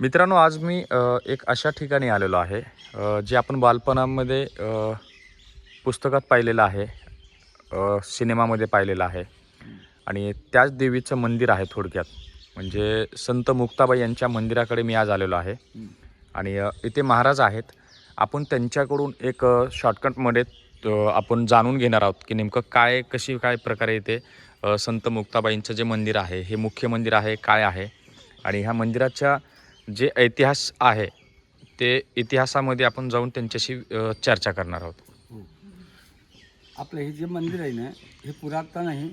मित्रांनो आज मी एक अशा ठिकाणी आलेलो आहे जे आपण बालपणामध्ये पुस्तकात पाहिलेलं आहे सिनेमामध्ये पाहिलेलं आहे. आणि त्याच देवीचं मंदिर आहे थोडक्यात. म्हणजे संत मुक्ताबाई यांच्या मंदिराकडे मी आज आलेलो आहे. आणि इथे महाराज आहेत. आपण त्यांच्याकडून एक शॉर्टकटमध्ये आपण जाणून घेणार आहोत की नेमकं काय कशी काय प्रकारे इथे संत मुक्ताबाईंचं जे मंदिर आहे हे मुख्य मंदिर आहे काय आहे? आणि ह्या मंदिराच्या जे इतिहास आहे ते इतिहासामध्ये आपण जाऊन त्यांच्याशी अ, चर्चा करणार आहोत. हो. आपलं हे जे मंदिर आहे ना हे पुरातन आहे.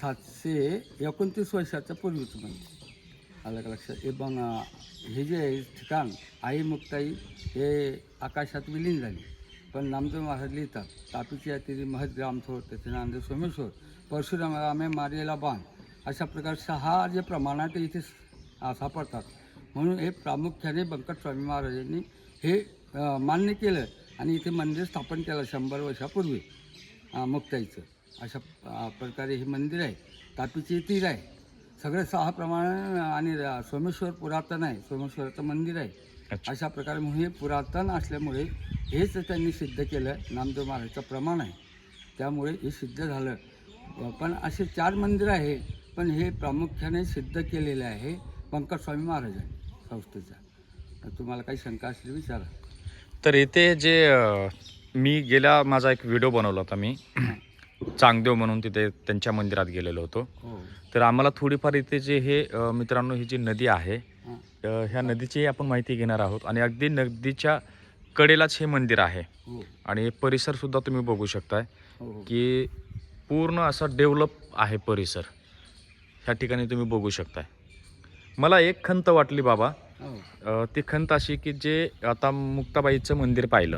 सातशे एकोणतीस वर्षाच्या पूर्वीचं मंदिर. आलं का लक्षात? हे बंग हे जे आहे ठिकाण आई मुक्ताई हे आकाशात विलीन झाली. पण नामदेव महाराज लिहितात तापीची यात्री महत ग्रामथोर तेथे नामदेव म्हणजे सोमेश्वर परशुरामे मारलेला बाण. अशा प्रकार सहा जे प्रमाणात ते इथे सापडतात म्हणून हे प्रामुख्याने बंकट स्वामी महाराजांनी हे मान्य केलं आणि इथे मंदिर स्थापन केलं शंभर वर्षापूर्वी मुक्ताईचं. अशा प्रकारे हे मंदिर आहे. तापीची तीर आहे. सगळे सहा प्रमाण आणि सोमेश्वर पुरातन आहे. सोमेश्वराचं मंदिर आहे. अशा प्रकारे म्हणून हे पुरातन असल्यामुळे हेच त्यांनी सिद्ध केलं. नामदेव महाराजचं प्रमाण आहे. त्यामुळे हे सिद्ध झालं. पण असे चार मंदिर आहे. पण हे प्रामुख्याने सिद्ध केलेले आहे पंकज स्वामी महाराजांनी. संस्थेच्या तर तुम्हाला काही शंका असली विचारा. तर इथे जे अ, मी गेल्या माझा एक व्हिडिओ बनवला होता मी. चांगदेव म्हणून तिथे त्यांच्या मंदिरात गेलेलो होतो. हो. तर आम्हाला थोडीफार इथे जे हे अ, मित्रांनो ही जी नदी आहे हां. अ, ह्या नदीची आपण माहिती घेणार आहोत. आणि अगदी नदीच्या कडेलाच हे मंदिर आहे. हो. आणि परिसरसुद्धा तुम्ही बघू शकताय हो हो. की पूर्ण असा डेव्हलप आहे परिसर. ह्या ठिकाणी तुम्ही बघू शकताय. मला एक खंत वाटली बाबा. हो. अ, ती खंत अशी की जे आता मुक्ताबाईचं मंदिर पाहिलं.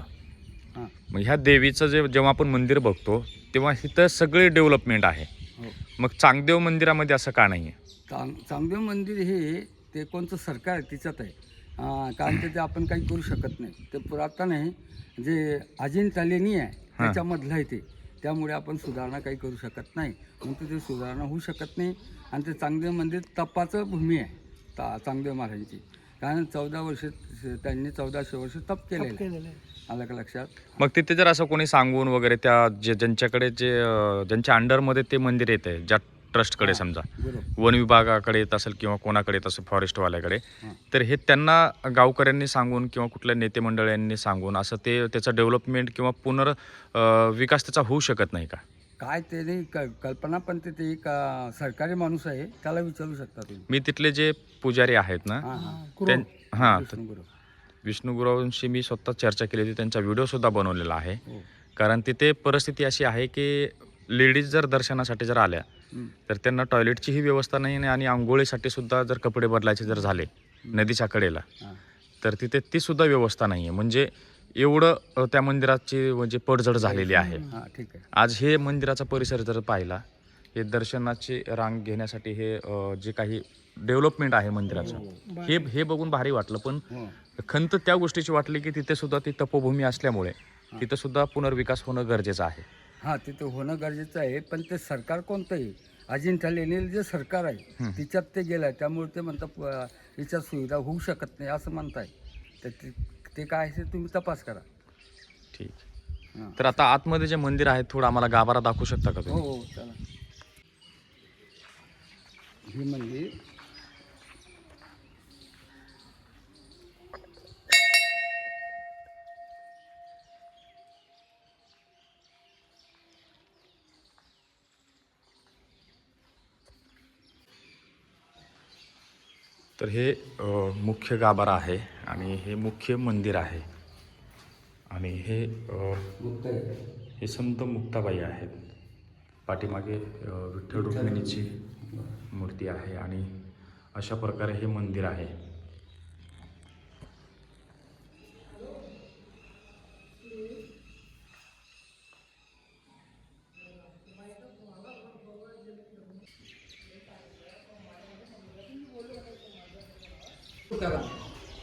हां. मग ह्या देवीचं जे जेव्हा आपण मंदिर बघतो तेव्हा इथं सगळे डेव्हलपमेंट आहे. हो. मग चांगदेव मंदिरामध्ये असं का नाही आहे चांग चांगदेव मंदिर हे ते कोणतं सरकार आहे तिच्यात आहे. अं, कारण ते ते आपण काही करू शकत नाही. ते पुरातन आहे. जे अजिंठा लेणी आहे त्याच्यामधलं आहे ते. त्यामुळे आपण सुधारणा काही करू शकत नाही. म्हणून तिथे सुधारणा होऊ शकत नाही. आणि ते चांगदेव मंदिर तपाचं भूमी आहे. ता चांगदेव महाराजांची कारण चौदा वर्ष त्यांनी चौदाशे वर्ष तप केलेलं आहे. आलं का लक्षात? मग तिथे जर असं कोणी सांगून वगैरे त्या जे ज्यांच्याकडे जे अ, ज्यांच्या अंडरमध्ये ते मंदिर येत आहे ज्या ट्रस्टकडे समजा. बरोबर. वन विभागाकडे येत असेल किंवा कोणाकडे येत असेल फॉरेस्टवाल्याकडे हां. तर हे त्यांना गावकऱ्यांनी सांगून किंवा कुठल्या नेते मंडळांनी सांगून असं ते त्याचं डेव्हलपमेंट किंवा पुनर् अ, विकास त्याचा होऊ शकत नाही का? काय ते नाही क कल्पना पण ते ते एक अं, सरकारी माणूस आहे त्याला विचारू शकता तुम्ही. मी तिथले जे पुजारी आहेत ना हां हां. त्यां- हां तर मी स्वतः चर्चा केली होती त्यांचा व्हिडिओसुद्धा बनवलेला आहे. हो. कारण तिथे परिस्थिती अशी आहे की लेडीज जर दर्शनासाठी जर आल्या हं. तर त्यांना टॉयलेटचीही व्यवस्था नाही आणि आंघोळीसाठी सुद्धा जर कपडे बदलायचे जर झाले नदीच्या कडेला हां. तर तिथे ती सुद्धा व्यवस्था नाही आहे म्हणजे एवढं त्या मंदिराची म्हणजे पडझड झालेली आहे. हां ठीक आहे. आज हे मंदिराचा परिसर जर पाहिला हे दर्शनाची रांग घेण्यासाठी हे अ, जे काही डेव्हलपमेंट आहे मंदिराचं हे हे. बघून भारी वाटलं. पण हो. खंत त्या गोष्टीची वाटली की तिथे सुद्धा ती तपोभूमी असल्यामुळे तिथं सुद्धा पुनर्विकास होणं गरजेचं आहे. हां तिथे होणं गरजेचं आहे पण ते सरकार कोणतं आहे अजिंठा लेणी जे सरकार आहे तिच्यात ते गेलं आहे त्यामुळे ते म्हणतात अं, सुविधा होऊ शकत नाही असं म्हणताय. तर ते ते काय आहे ते तुम्ही तपास करा. ठीक. हां. तर आता आतमध्ये जे मंदिर आहे थोडं आम्हाला गाभारा दाखवू शकता का हो तुम्ही हो चला. हे मंदिर तर हे मुख्य गाभारा आहे आणि हे मुख्य मंदिर आहे. आणि हे हे संत मुक्ताबाई आहेत. पाठीमागे विठ्ठल रुक्मिणीची मूर्ती आहे आणि अशा प्रकारे हे मंदिर आहे.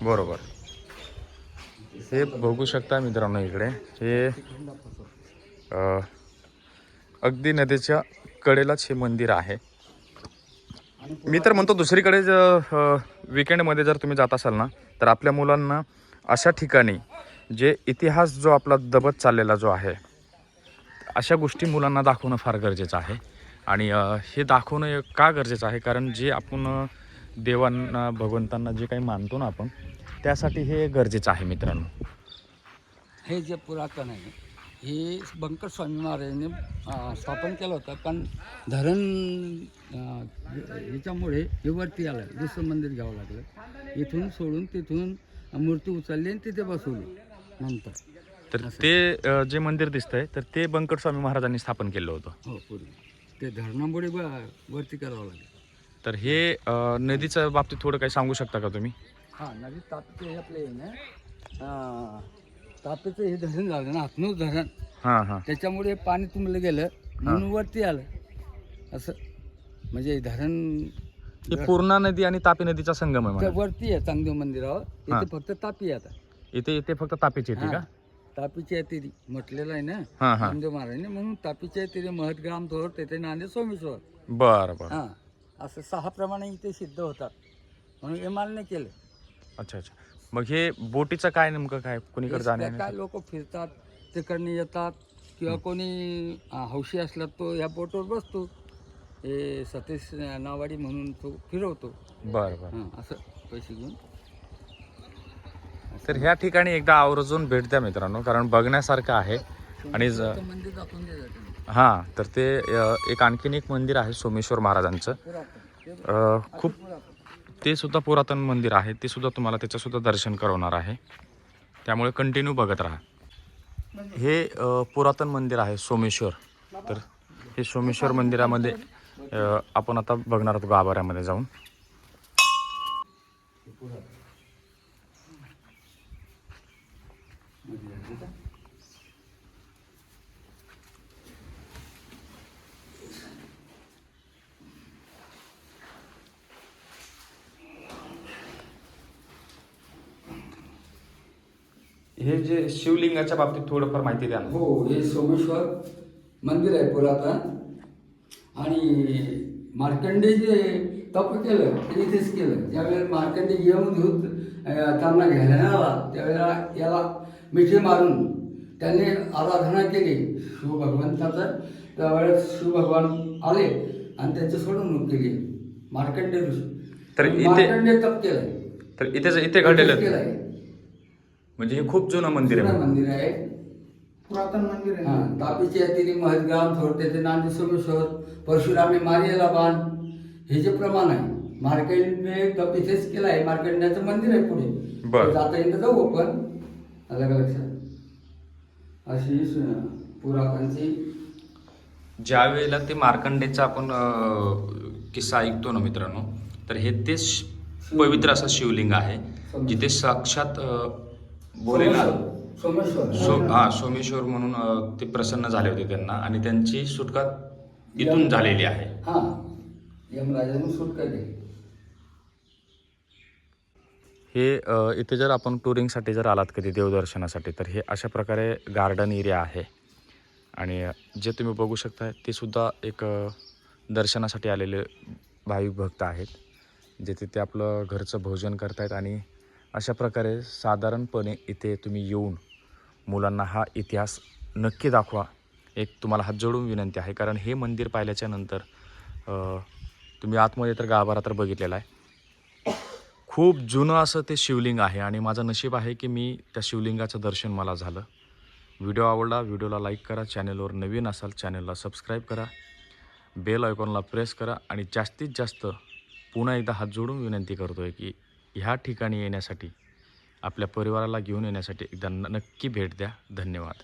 बरोबर. हे बघू शकता मित्रांनो इकडे. हे अगदी नदीच्या कडेलाच हे मंदिर आहे. मी तर म्हणतो दुसरीकडे ज- विकेंडमध्ये जर तुम्ही जात असाल ना तर आपल्या मुलांना अशा ठिकाणी जे इतिहास जो आपला दबत चाललेला जो आहे अशा गोष्टी मुलांना दाखवणं फार गरजेचं आहे. आणि हे दाखवणं का गरजेचं आहे? कारण जे आपण देवांना भगवंतांना जे काही मानतो ना आपण त्यासाठी हे गरजेचं आहे मित्रांनो. हे जे पुरातन आहे हे बंकर स्वामी महाराजांनी स्थापन केलं होतं. पण धरण अं, ह्याच्यामुळे हे वरती आलं. दुसरं मंदिर घ्यावं लागलं. इथून सोडून तिथून मूर्ती उचलली आणि तिथे बसवली नंतर. तर ते जे मंदिर दिसतंय तर ते बंकट स्वामी महाराजांनी स्थापन केलं होतं. हो पूर्वी ते धरणामुळे वरती करावं लागलं. तर हे नदीच्या बाबतीत थोडं काही सांगू शकता का तुम्ही? हां नदी तापीचे हे आपले ना तापीचं हे धरण झालं ना हातनूर धरण. हां हां. त्याच्यामुळे पाणी तुंबलं गेलं म्हणून वरती आलं. असं. म्हणजे धरण हे पूर्णा नदी आणि तापी नदीचा संगम आहे त्या. वरती आहे चांगदेव मंदिरावर. हा. इथे फक्त तापी आहे आता. इथे इथे फक्त तापीची येते का हा. तापीची आहे तिरी म्हटलेलं आहे ना हां हां. चांगदेव महाराजांनी. म्हणून तापीची आहे तिरी महत्ग्राम थोर तेथे नांदे सोमेश्वर. बरं बरं. हां. असं सहा प्रमाणे इथे सिद्ध होतात. म्हणून हे मान्य केलं. अच्छा अच्छा. मग हे बोटीचं काय नेमकं काय? कुणीकडे जाणे हे काय लोक फिरतात तिकडनं येतात किंवा कोणी हौशी असला तो या बोटवर बसतो. हे सतीश नावाडी म्हणून तो फिरवतो. बरं बरं. हां असं पैसे घेऊन. तर ह्या ठिकाणी एकदा आवर्जून भेट द्या मित्रांनो कारण बघण्यासारखं आहे. आणि ज- ते मंदिर दाखवून जातं. हां तर ते एक आणखीन एक मंदिर आहे सोमेश्वर महाराजांचं. खूप ते सुद्धा पुरातन मंदिर आहे. ते सुद्धा तुम्हाला त्याचं सुद्धा दर्शन करवणार आहे. त्यामुळे कंटिन्यू बघत राहा. हे पुरातन मंदिर आहे सोमेश्वर. तर हे सोमेश्वर मंदिरामध्ये आपण आता बघणार आहोत गाभाऱ्यामध्ये जाऊन. हे जे शिवलिंगाच्या बाबतीत थोडंफार माहिती द्या ना. हो हे सोमेश्वर मंदिर आहे पुरातन. आणि मार्कंडे जे तप केलं ते इथेच केलं. ज्यावेळेला मार्कंडे यमदूत अं, त्यांना घ्यायला नाही आला त्यावेळेला याला मिठी मारून त्यांनी आराधना केली शिवभगवंताचं. त्यावेळेस शिवभगवान आले आणि त्यांची सोडवणूक केली मार्कंडे ऋषी. तर इथे- मार्कंडे तप केलंय तर इथे इथे घडलेलं केलंय म्हणजे हे खूप जुनं मंदिर आहे मंदिर आहे. पुरातन मंदिर आहे. हा, तापीची अतिरी महदगाम थोडते ते नांदी सोमेश्वर परशुरामी मारियाला बाण. हे जे प्रमाण आहे मार्केटने इथेच केलं आहे. मार्केटण्याचं मंदिर आहे पुढे. बरं. जाता येतं जाऊ आपण. अलग लक्षात अशी स- पुरातनची ज्या वेळेला ते मार्कंडेचा आपण अ, किस्सा ऐकतो ना मित्रांनो तर हे ते श- पवित्र असं शिवलिंग आहे जिथे साक्षात अ, भोलेनाथ. सोमेश्वर. सो हा सोमेश्वर म्हणून ते प्रसन्न झाले होते त्यांना. आणि त्यांची सुटका इथून झालेली आहे. हा यमराजाने सुटका हे इथे जर आपण टुरिंगसाठी जर आलात कधी देवदर्शनासाठी तर हे अशा प्रकारे गार्डन एरिया आहे. आणि जे तुम्ही बघू शकता ते सुद्धा एक दर्शनासाठी आलेले भाविक भक्त आहेत. जिथे ते आपलं घरचं भोजन करतायत आणि अशा प्रकारे साधारणपणे इथे तुम्ही येऊन मुलांना हा इतिहास नक्की दाखवा. एक तुम्हाला हात जोडून विनंती आहे. कारण हे मंदिर पाहिल्याच्या नंतर तुम्ही आतमध्ये तर गाभारा तर बघितलेला आहे. खूप जुनं असं ते शिवलिंग आहे आणि माझं नशीब आहे की मी त्या शिवलिंगाचं दर्शन मला झालं. व्हिडिओ आवडला व्हिडिओला लाईक करा चॅनलवर नवीन असाल चॅनलला सबस्क्राईब करा बेल आयकॉनला प्रेस करा आणि जास्तीत जास्त पुन्हा एकदा हात जोडून विनंती करतो आहे की ह्या ठिकाणी येण्यासाठी आपल्या परिवाराला घेऊन येण्यासाठी एकदा नक्की भेट द्या. धन्यवाद.